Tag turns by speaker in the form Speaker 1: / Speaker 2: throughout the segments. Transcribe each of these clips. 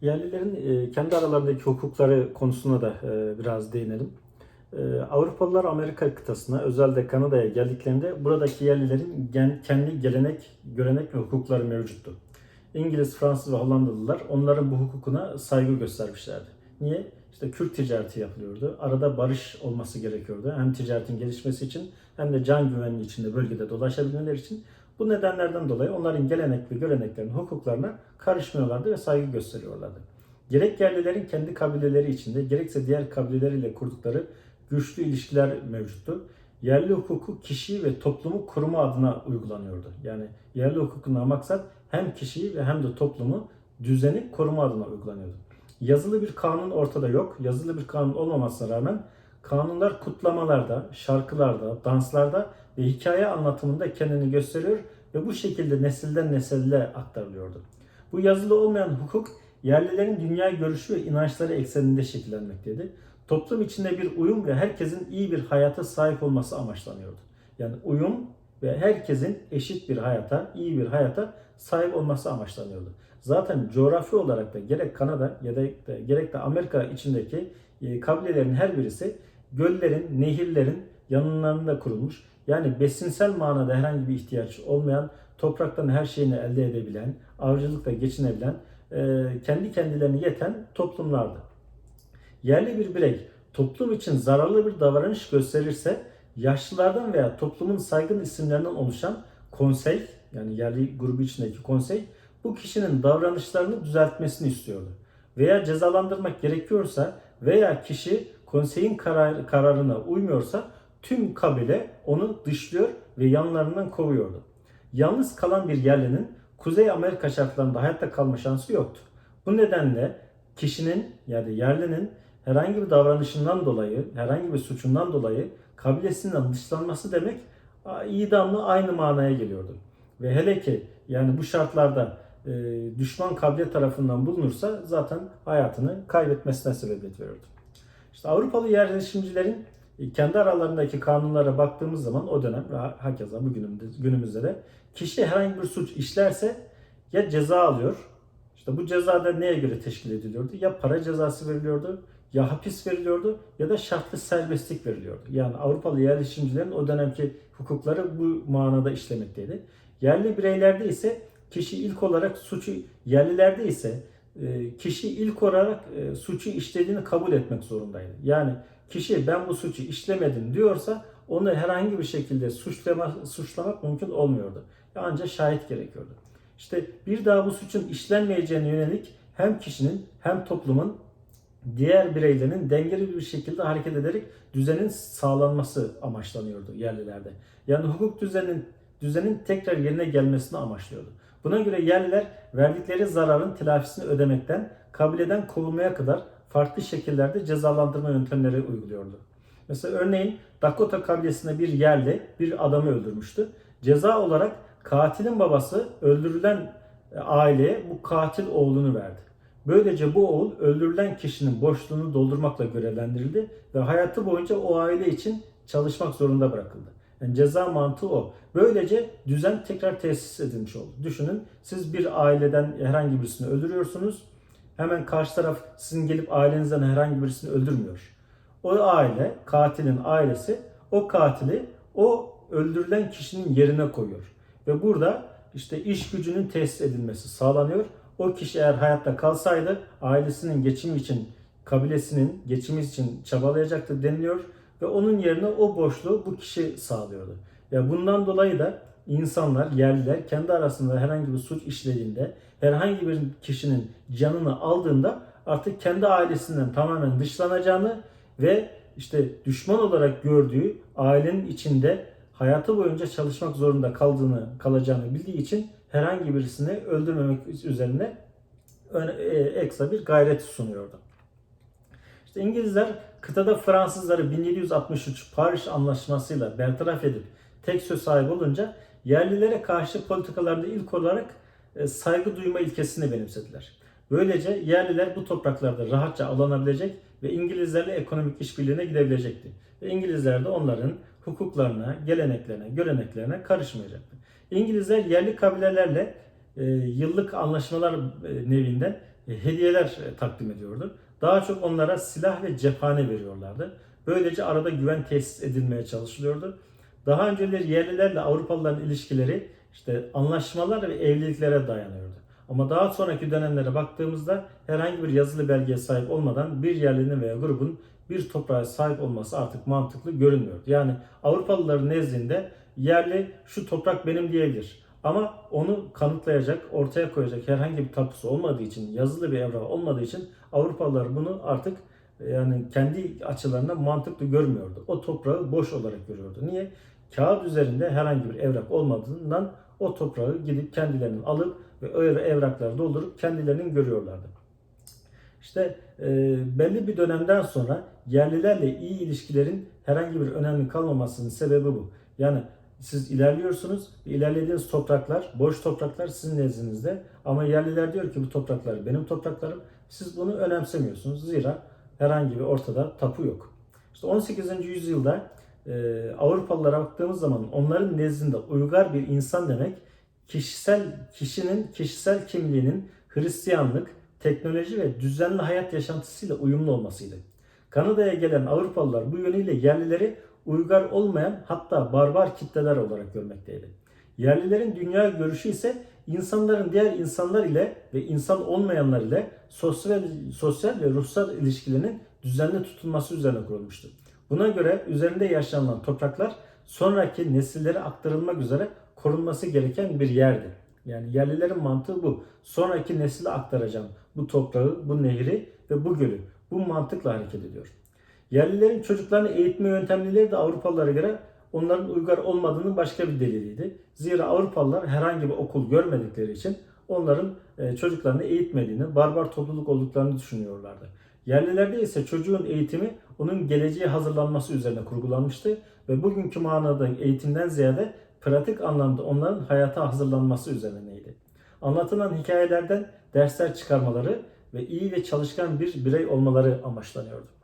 Speaker 1: Yerlilerin e, kendi aralarındaki hukukları konusuna da e, biraz değinelim. E, Avrupalılar Amerika kıtasına, özellikle Kanada'ya geldiklerinde buradaki yerlilerin kendi gelenek, görenek ve hukukları mevcuttu. İngiliz, Fransız ve Hollandalılar onların bu hukukuna saygı göstermişlerdi. Niye? İşte Kürt ticareti yapılıyordu. Arada barış olması gerekiyordu. Hem ticaretin gelişmesi için hem de can güvenliği içinde bölgede dolaşabilmeleri için bu nedenlerden dolayı onların gelenek ve göreneklerinin hukuklarına karışmıyorlardı ve saygı gösteriyorlardı. Gerek yerlilerin kendi kabileleri içinde gerekse diğer kabileleriyle kurdukları güçlü ilişkiler mevcuttu. Yerli hukuku kişiyi ve toplumu koruma adına uygulanıyordu. Yani yerli hukukundan maksat hem kişiyi ve hem de toplumu düzeni koruma adına uygulanıyordu. Yazılı bir kanun ortada yok. Yazılı bir kanun olmamasına rağmen kanunlar kutlamalarda, şarkılarda, danslarda ve hikaye anlatımında kendini gösteriyor ve bu şekilde nesilden nesille aktarılıyordu. Bu yazılı olmayan hukuk yerlilerin dünya görüşü ve inançları ekseninde şekillenmekteydi. Toplum içinde bir uyum ve herkesin iyi bir hayata sahip olması amaçlanıyordu. Yani uyum ve herkesin eşit bir hayata, iyi bir hayata sahip olması amaçlanıyordu. Zaten coğrafi olarak da gerek Kanada ya da gerek de Amerika içindeki e, kabilelerin her birisi göllerin, nehirlerin yanlarında kurulmuş. Yani besinsel manada herhangi bir ihtiyaç olmayan, topraktan her şeyini elde edebilen, avcılıkla geçinebilen, e, kendi kendilerine yeten toplumlardı. Yerli bir birey toplum için zararlı bir davranış gösterirse yaşlılardan veya toplumun saygın isimlerinden oluşan konsey yani yerli grubu içindeki konsey bu kişinin davranışlarını düzeltmesini istiyordu. Veya cezalandırmak gerekiyorsa veya kişi konseyin karar, kararına uymuyorsa tüm kabile onu dışlıyor ve yanlarından kovuyordu. Yalnız kalan bir yerlinin Kuzey Amerika şartlarında hayatta kalma şansı yoktu. Bu nedenle kişinin yani yerlinin herhangi bir davranışından dolayı, herhangi bir suçundan dolayı kabilesinden dışlanması demek idamla aynı manaya geliyordu. Ve hele ki yani bu şartlarda e, düşman kabile tarafından bulunursa zaten hayatını kaybetmesine sebebiyet veriyordu. İşte Avrupalı yerleşimcilerin e, kendi aralarındaki kanunlara baktığımız zaman o dönem ve hakeza bugünümüzde, günümüzde de kişi herhangi bir suç işlerse ya ceza alıyor. İşte bu ceza da neye göre teşkil ediliyordu? Ya para cezası veriliyordu, ya hapis veriliyordu ya da şartlı serbestlik veriliyordu. Yani Avrupalı yerleşimcilerin o dönemki hukukları bu manada işlemekteydi. Yerli bireylerde ise kişi ilk olarak suçu, yerlilerde ise kişi ilk olarak e, suçu işlediğini kabul etmek zorundaydı. Yani kişi ben bu suçu işlemedim diyorsa onu herhangi bir şekilde suçlama, suçlamak mümkün olmuyordu. Ancak şahit gerekiyordu. İşte bir daha bu suçun işlenmeyeceğine yönelik hem kişinin hem toplumun diğer bireylerin dengeli bir şekilde hareket ederek düzenin sağlanması amaçlanıyordu yerlilerde. Yani hukuk düzenin düzenin tekrar yerine gelmesini amaçlıyordu. Buna göre yerliler verdikleri zararın telafisini ödemekten kabileden kovulmaya kadar farklı şekillerde cezalandırma yöntemleri uyguluyordu. Mesela örneğin Dakota kabilesinde bir yerli bir adamı öldürmüştü. Ceza olarak katilin babası öldürülen aileye bu katil oğlunu verdi. Böylece bu oğul öldürülen kişinin boşluğunu doldurmakla görevlendirildi ve hayatı boyunca o aile için çalışmak zorunda bırakıldı. Yani ceza mantığı o. Böylece düzen tekrar tesis edilmiş oldu. Düşünün siz bir aileden herhangi birisini öldürüyorsunuz. Hemen karşı taraf sizin gelip ailenizden herhangi birisini öldürmüyor. O aile, katilin ailesi o katili o öldürülen kişinin yerine koyuyor. Ve burada işte iş gücünün tesis edilmesi sağlanıyor. O kişi eğer hayatta kalsaydı ailesinin geçimi için, kabilesinin geçimi için çabalayacaktı deniliyor ve onun yerine o boşluğu bu kişi sağlıyordu. Ya bundan dolayı da insanlar, yerliler kendi arasında herhangi bir suç işlediğinde, herhangi bir kişinin canını aldığında artık kendi ailesinden tamamen dışlanacağını ve işte düşman olarak gördüğü ailenin içinde hayatı boyunca çalışmak zorunda kaldığını kalacağını bildiği için herhangi birisini öldürmemek üzerine ekstra bir gayret sunuyordu. İşte İngilizler kıtada Fransızları 1763 Paris Anlaşması'yla bertaraf edip tek söz sahibi olunca yerlilere karşı politikalarında ilk olarak e, saygı duyma ilkesini benimsediler. Böylece yerliler bu topraklarda rahatça alınabilecek ve İngilizlerle ekonomik işbirliğine gidebilecekti. Ve İngilizler de onların hukuklarına, geleneklerine, göreneklerine karışmayacaktı. İngilizler yerli kabilelerle e, yıllık anlaşmalar e, nevinden e, hediyeler e, takdim ediyordu. Daha çok onlara silah ve cephane veriyorlardı. Böylece arada güven tesis edilmeye çalışılıyordu. Daha önceleri yerlilerle Avrupalıların ilişkileri işte anlaşmalar ve evliliklere dayanıyordu. Ama daha sonraki dönemlere baktığımızda herhangi bir yazılı belgeye sahip olmadan bir yerlinin veya grubun bir toprağa sahip olması artık mantıklı görünmüyordu. Yani Avrupalıların nezdinde yerli şu toprak benim diyebilir. Ama onu kanıtlayacak, ortaya koyacak herhangi bir tapusu olmadığı için, yazılı bir evrak olmadığı için Avrupalılar bunu artık yani kendi açılarından mantıklı görmüyordu. O toprağı boş olarak görüyordu. Niye? Kağıt üzerinde herhangi bir evrak olmadığından o toprağı gidip kendilerinin alıp ve öyle evrakları doldurup kendilerinin görüyorlardı. İşte e, belli bir dönemden sonra yerlilerle iyi ilişkilerin herhangi bir önemi kalmamasının sebebi bu. Yani siz ilerliyorsunuz, ilerlediğiniz topraklar, boş topraklar sizin nezdinizde ama yerliler diyor ki bu topraklar benim topraklarım. Siz bunu önemsemiyorsunuz. Zira herhangi bir ortada tapu yok. İşte 18. yüzyılda e, Avrupalılara baktığımız zaman onların nezdinde uygar bir insan demek kişisel kişinin kişisel kimliğinin Hristiyanlık, teknoloji ve düzenli hayat yaşantısıyla uyumlu olmasıydı. Kanada'ya gelen Avrupalılar bu yönüyle yerlileri uygar olmayan hatta barbar kitleler olarak görmekteydi. Yerlilerin dünya görüşü ise insanların diğer insanlar ile ve insan olmayanlar ile sosyal, sosyal ve ruhsal ilişkilerinin düzenli tutulması üzerine kurulmuştu. Buna göre üzerinde yaşanılan topraklar sonraki nesillere aktarılmak üzere korunması gereken bir yerdi. Yani yerlilerin mantığı bu. Sonraki nesile aktaracağım bu toprağı, bu nehri ve bu gölü. Bu mantıkla hareket ediyor. Yerlilerin çocuklarını eğitme yöntemleri de Avrupalılara göre onların uygar olmadığının başka bir deliliydi. Zira Avrupalılar herhangi bir okul görmedikleri için onların e, çocuklarını eğitmediğini, barbar topluluk olduklarını düşünüyorlardı. Yerlilerde ise çocuğun eğitimi onun geleceğe hazırlanması üzerine kurgulanmıştı ve bugünkü manada eğitimden ziyade pratik anlamda onların hayata hazırlanması üzerineydi. Anlatılan hikayelerden dersler çıkarmaları ve iyi ve çalışkan bir birey olmaları amaçlanıyordu.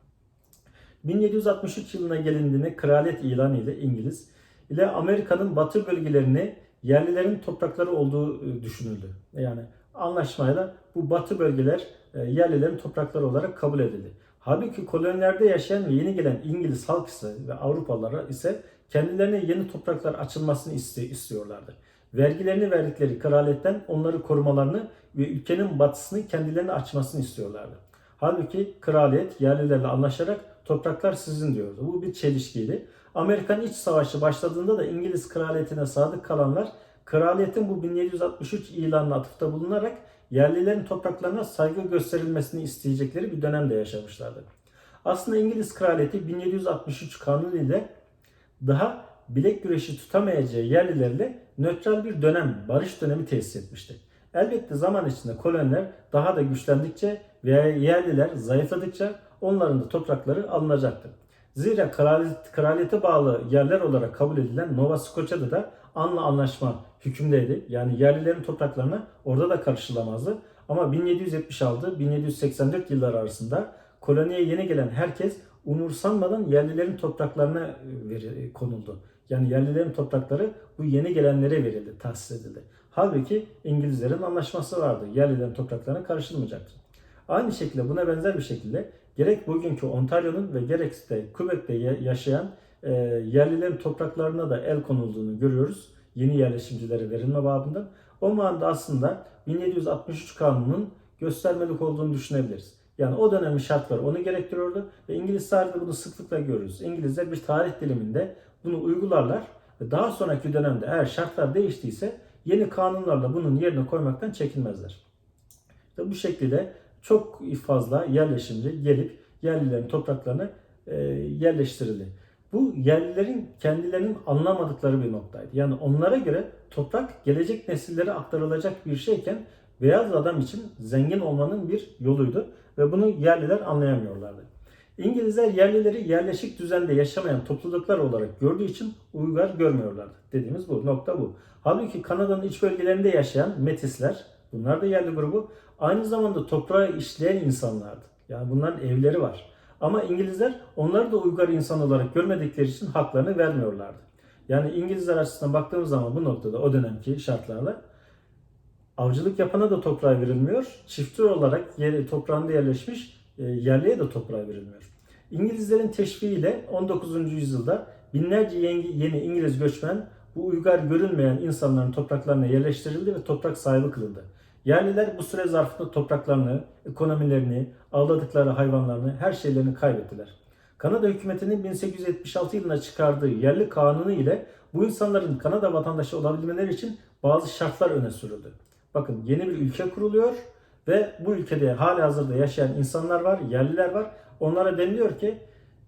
Speaker 1: 1763 yılına gelindiğinde kraliyet ilanı ile İngiliz ile Amerika'nın batı bölgelerini yerlilerin toprakları olduğu e, düşünüldü. Yani anlaşmayla bu batı bölgeler e, yerlilerin toprakları olarak kabul edildi. Halbuki kolonilerde yaşayan ve yeni gelen İngiliz halk ise ve Avrupalılara ise kendilerine yeni topraklar açılmasını istiyorlardı. Vergilerini verdikleri kraliyetten onları korumalarını ve ülkenin batısını kendilerine açmasını istiyorlardı. Halbuki kraliyet yerlilerle anlaşarak topraklar sizin diyordu. Bu bir çelişkiydi. Amerikan İç Savaşı başladığında da İngiliz kraliyetine sadık kalanlar kraliyetin bu 1763 ilanına atıfta bulunarak yerlilerin topraklarına saygı gösterilmesini isteyecekleri bir dönemde yaşamışlardı. Aslında İngiliz kraliyeti 1763 kanunu ile daha bilek güreşi tutamayacağı yerlilerle nötral bir dönem, barış dönemi tesis etmişti. Elbette zaman içinde koloniler daha da güçlendikçe veya yerliler zayıfladıkça onların da toprakları alınacaktı. Zira kraliyet, kraliyete bağlı yerler olarak kabul edilen Nova Scotia'da da anla anlaşma hükümdeydi. Yani yerlilerin topraklarına orada da karışılamazdı. Ama 1776-1784 yılları arasında koloniye yeni gelen herkes umursanmadan yerlilerin topraklarına e, konuldu. Yani yerlilerin toprakları bu yeni gelenlere verildi, tahsis edildi. Halbuki İngilizlerin anlaşması vardı. Yerlilerin topraklarına karışılmayacaktı. Aynı şekilde buna benzer bir şekilde gerek bugünkü Ontario'nun ve gerekse Quebec'te yaşayan e, yerlilerin topraklarına da el konulduğunu görüyoruz. Yeni yerleşimcilere verilme babından. O manada aslında 1763 kanunun göstermelik olduğunu düşünebiliriz. Yani o dönemin şartları onu gerektiriyordu ve İngiliz tarihinde bunu sıklıkla görürüz. İngilizler bir tarih diliminde bunu uygularlar ve daha sonraki dönemde eğer şartlar değiştiyse yeni kanunlarla bunun yerine koymaktan çekinmezler. Ve bu şekilde çok fazla yerleşimci gelip yerlilerin topraklarına e, yerleştirildi. Bu yerlilerin kendilerinin anlamadıkları bir noktaydı. Yani onlara göre toprak gelecek nesillere aktarılacak bir şeyken beyaz adam için zengin olmanın bir yoluydu ve bunu yerliler anlayamıyorlardı. İngilizler yerlileri yerleşik düzende yaşamayan topluluklar olarak gördüğü için uygar görmüyorlardı. Dediğimiz bu, nokta bu. Halbuki Kanada'nın iç bölgelerinde yaşayan Metisler, bunlar da yerli grubu, aynı zamanda toprağı işleyen insanlardı. Yani bunların evleri var. Ama İngilizler onları da uygar insan olarak görmedikleri için haklarını vermiyorlardı. Yani İngilizler açısından baktığımız zaman bu noktada o dönemki şartlarla Avcılık yapana da toprağı verilmiyor. Çiftçi olarak yeri, toprağında yerleşmiş e, yerliye de toprağı verilmiyor. İngilizlerin teşviğiyle 19. yüzyılda binlerce yeni, İngiliz göçmen bu uygar görünmeyen insanların topraklarına yerleştirildi ve toprak sahibi kılındı. Yerliler bu süre zarfında topraklarını, ekonomilerini, avladıkları hayvanlarını, her şeylerini kaybettiler. Kanada hükümetinin 1876 yılında çıkardığı yerli kanunu ile bu insanların Kanada vatandaşı olabilmeleri için bazı şartlar öne sürüldü. Bakın yeni bir ülke kuruluyor ve bu ülkede hali hazırda yaşayan insanlar var, yerliler var. Onlara deniliyor ki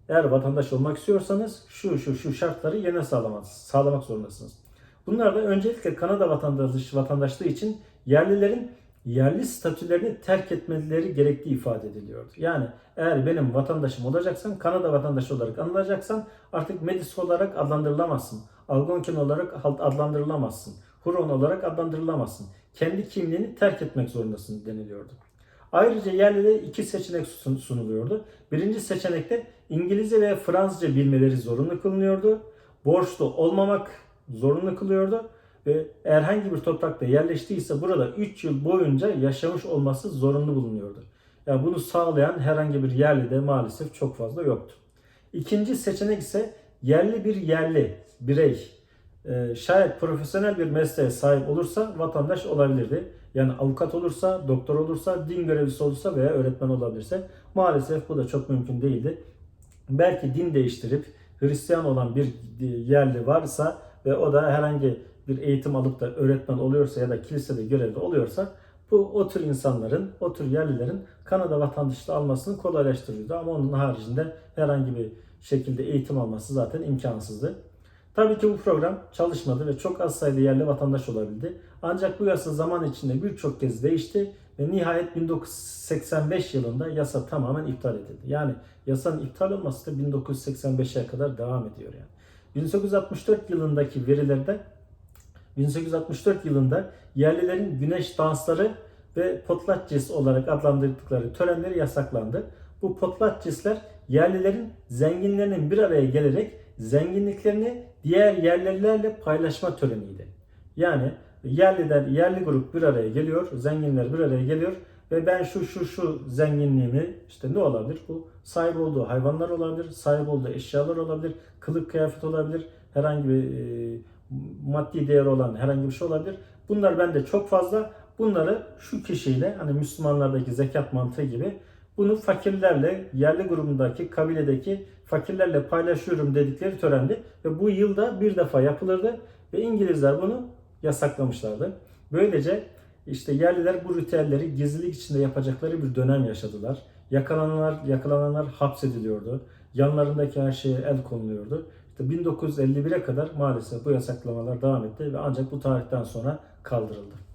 Speaker 1: eğer vatandaş olmak istiyorsanız şu şu şu şartları yerine sağlamak, sağlamak zorundasınız. Bunlar da öncelikle Kanada vatandaşı, vatandaşlığı için yerlilerin yerli statülerini terk etmeleri gerektiği ifade ediliyordu. Yani eğer benim vatandaşım olacaksan, Kanada vatandaşı olarak anılacaksan artık Medis olarak adlandırılamazsın. Algonkin olarak adlandırılamazsın. Huron olarak adlandırılamazsın. Kendi kimliğini terk etmek zorundasın deniliyordu. Ayrıca yerlilere iki seçenek sun- sunuluyordu. Birinci seçenekte İngilizce ve Fransızca bilmeleri zorunlu kılınıyordu. Borçlu olmamak zorunlu kılıyordu ve herhangi bir toprakta yerleştiyse burada 3 yıl boyunca yaşamış olması zorunlu bulunuyordu. Yani bunu sağlayan herhangi bir yerli de maalesef çok fazla yoktu. İkinci seçenek ise yerli bir yerli birey e, şayet profesyonel bir mesleğe sahip olursa vatandaş olabilirdi. Yani avukat olursa, doktor olursa, din görevlisi olursa veya öğretmen olabilirse maalesef bu da çok mümkün değildi. Belki din değiştirip Hristiyan olan bir yerli varsa ve o da herhangi bir eğitim alıp da öğretmen oluyorsa ya da kilisede görevli oluyorsa bu o tür insanların, o tür yerlilerin Kanada vatandaşlığı almasını kolaylaştırıyordu. Ama onun haricinde herhangi bir şekilde eğitim alması zaten imkansızdı. Tabii ki bu program çalışmadı ve çok az sayıda yerli vatandaş olabildi. Ancak bu yasa zaman içinde birçok kez değişti ve nihayet 1985 yılında yasa tamamen iptal edildi. Yani yasanın iptal olması da 1985'e kadar devam ediyor yani. 1964 yılındaki verilerde 1864 yılında yerlilerin güneş dansları ve potlatçis olarak adlandırdıkları törenleri yasaklandı. Bu potlatçisler yerlilerin zenginlerinin bir araya gelerek zenginliklerini diğer yerlilerle paylaşma töreniydi. Yani yerliler, yerli grup bir araya geliyor, zenginler bir araya geliyor ve ben şu şu şu zenginliğimi işte ne olabilir? Bu sahip olduğu hayvanlar olabilir, sahip olduğu eşyalar olabilir, kılık kıyafet olabilir, herhangi bir e, maddi değeri olan herhangi bir şey olabilir. Bunlar bende çok fazla. Bunları şu kişiyle hani Müslümanlardaki zekat mantığı gibi bunu fakirlerle, yerli grubundaki, kabiledeki fakirlerle paylaşıyorum dedikleri törendi. Ve bu yılda bir defa yapılırdı ve İngilizler bunu yasaklamışlardı. Böylece işte yerliler bu ritüelleri gizlilik içinde yapacakları bir dönem yaşadılar. Yakalananlar, yakalananlar hapsediliyordu. Yanlarındaki her şeye el konuluyordu. İşte 1951'e kadar maalesef bu yasaklamalar devam etti ve ancak bu tarihten sonra kaldırıldı.